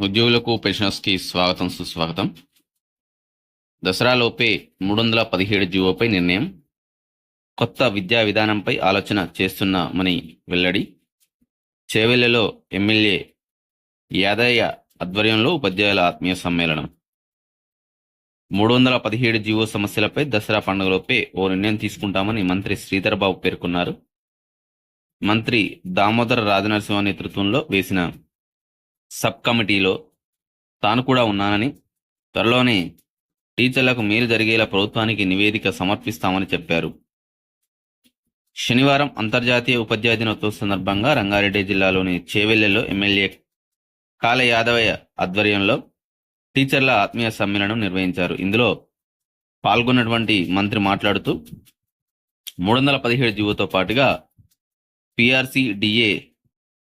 ఉద్యోగులకు పెన్షనర్స్కి స్వాగతం సుస్వాగతం. దసరాలోపే మూడు వందల పదిహేడు జీవోపై నిర్ణయం. కొత్త విద్యా విధానంపై ఆలోచన చేస్తున్నామని వెల్లడి. చేవెళ్ళలో ఎమ్మెల్యే యాదయ్య ఆధ్వర్యంలో ఉపాధ్యాయుల ఆత్మీయ సమ్మేళనం. మూడు వందల పదిహేడు జీవో సమస్యలపై దసరా పండుగలోపే ఓ నిర్ణయం తీసుకుంటామని మంత్రి శ్రీధర్ బాబు పేర్కొన్నారు. మంత్రి దామోదర రాజనరసింహ నేతృత్వంలో వేసిన సబ్ కమిటీలో తాను కూడా ఉన్నానని త్వరలోనే టీచర్లకు మేలు జరిగేలా ప్రభుత్వానికి నివేదిక సమర్పిస్తామని చెప్పారు. శనివారం అంతర్జాతీయ ఉపాధ్యాయ దినోత్సవ సందర్భంగా రంగారెడ్డి జిల్లాలోని చేవెళ్ళలో ఎమ్మెల్యే కాల యాదవయ్య ఆధ్వర్యంలో టీచర్ల ఆత్మీయ సమ్మేళనం నిర్వహించారు. ఇందులో పాల్గొన్నటువంటి మంత్రి మాట్లాడుతూ మూడు వందల పదిహేడు జీవోతో పాటుగా పిఆర్సి డిఏ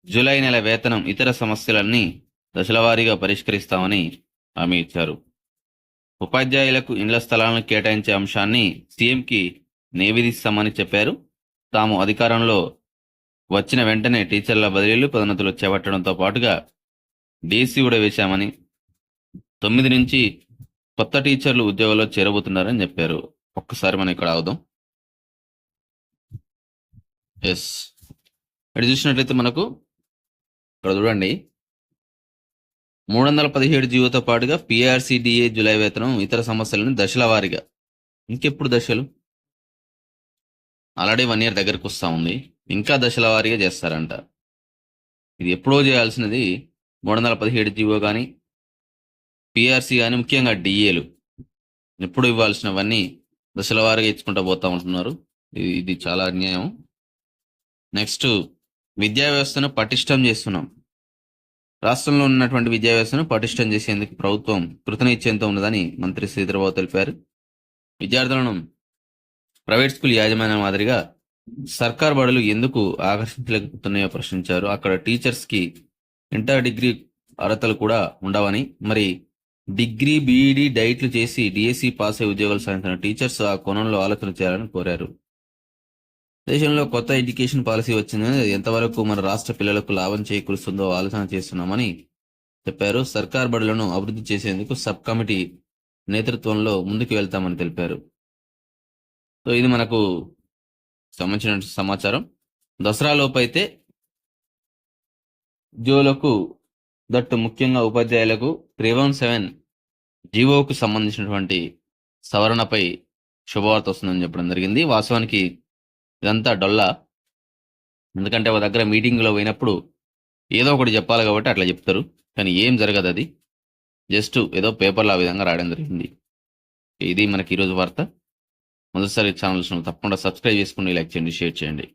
జూలై నెల వేతనం ఇతర సమస్యలన్నీ దశలవారీగా పరిష్కరిస్తామని హామీ ఇచ్చారు. ఉపాధ్యాయులకు ఇండ్ల స్థలాలను కేటాయించే అంశాన్ని సీఎంకి నివేదిస్తామని చెప్పారు. తాము అధికారంలో వచ్చిన వెంటనే టీచర్ల బదిలీలు పదోన్నతులు చేపట్టడంతో పాటుగా డీసీ కూడా వేశామని తొమ్మిది నుంచి కొత్త టీచర్లు ఉద్యోగాల్లో చేరబోతున్నారని చెప్పారు. ఒక్కసారి మనం ఇక్కడ ఆగుదాం. ఎస్. ఇక్కడ చూసినట్లయితే మనకు ఇక్కడ చూడండి. మూడు వందల పదిహేడు జీవోతో పాటుగా పిఆర్సీడిఏ జులై వేతనం ఇతర సమస్యలను దశల వారీగా. ఇంకెప్పుడు దశలు? ఆల్రెడీ వన్ ఇయర్ దగ్గరకు వస్తూ ఉంది. ఇంకా దశల వారీగా చేస్తారంట. ఇది ఎప్పుడో చేయాల్సినది మూడు వందల పదిహేడు జీవో కానీ పిఆర్సి కానీ ముఖ్యంగా డిఏలు ఎప్పుడు ఇవ్వాల్సినవన్నీ దశల వారీగా ఇచ్చుకుంటూ పోతా ఉంటున్నారు. ఇది ఇది చాలా అన్యాయం. నెక్స్ట్ విద్యా వ్యవస్థను పటిష్టం చేస్తున్నాం. రాష్ట్రంలో ఉన్నటువంటి విద్యా వ్యవస్థను పటిష్టం చేసేందుకు ప్రభుత్వం కృతనిశ్చయంతో ఉన్నదని మంత్రి శ్రీధరబాబు తెలిపారు. విద్యార్థులను ప్రైవేట్ స్కూల్ యాజమాన్యం మాదిరిగా సర్కార్ బడులు ఎందుకు ఆకర్షించలేకపోతున్నాయో ప్రశ్నించారు. అక్కడ టీచర్స్కి ఇంటర్ డిగ్రీ అర్హతలు కూడా ఉండవని మరి డిగ్రీ బీఈడి డైట్లు చేసి డిఎస్సి పాస్ అయ్యే ఉద్యోగాలు సాధించిన టీచర్స్ ఆ కోణంలో ఆలోచన చేయాలని కోరారు. దేశంలో కొత్త ఎడ్యుకేషన్ పాలసీ వచ్చిందని ఎంతవరకు మన రాష్ట్ర పిల్లలకు లాభం చేకూరుస్తుందో ఆలోచన చేస్తున్నామని చెప్పారు. సర్కార్ బడులను అభివృద్ధి చేసేందుకు సబ్ కమిటీ నేతృత్వంలో ముందుకు వెళ్తామని తెలిపారు. సో ఇది మనకు సంబంధించిన సమాచారం. దసరాలోపు అయితే ఉద్యోగులకు దట్టు ముఖ్యంగా ఉపాధ్యాయులకు త్రీ వన్ సెవెన్ జీవోకు సంబంధించినటువంటి సవరణపై శుభవార్త వస్తుందని చెప్పడం జరిగింది. వాస్తవానికి ఇదంతా డొల్లా. ఎందుకంటే ఒక దగ్గర మీటింగ్లో పోయినప్పుడు ఏదో ఒకటి చెప్పాలి కాబట్టి అట్లా చెప్తారు. కానీ ఏం జరగదు అది. జస్ట్ ఏదో పేపర్లో ఆ విధంగా రాయడం జరిగింది. ఇది మనకి ఈరోజు వార్త. మొదటిసారి ఛానల్స్ తప్పకుండా సబ్స్క్రైబ్ చేసుకుని లైక్ చేయండి షేర్ చేయండి.